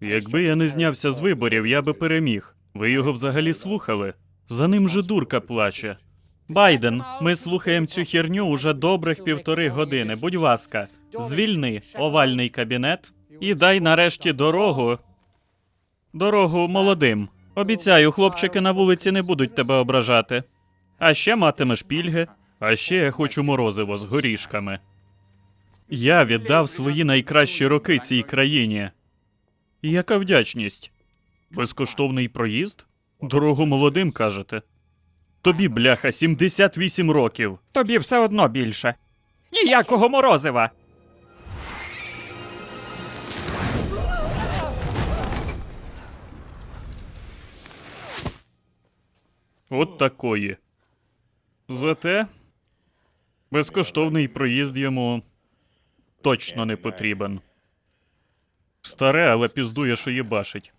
Якби я не знявся з виборів, я би переміг. Ви його взагалі слухали? За ним же дурка плаче. Байден, ми слухаємо цю херню уже добрих півтори години. Будь ласка, звільни овальний кабінет і дай нарешті дорогу. Дорогу молодим. Обіцяю, хлопчики на вулиці не будуть тебе ображати. А ще матимеш пільги. А ще я хочу морозиво з горішками. Я віддав свої найкращі роки цій країні. Яка вдячність? Безкоштовний проїзд? Дорогу молодим кажете. Тобі, бляха, 78 років. Тобі все одно більше. Ніякого морозива. От такої. Зате безкоштовний проїзд йому точно не потрібен. Старе, але піздує, що їбашить.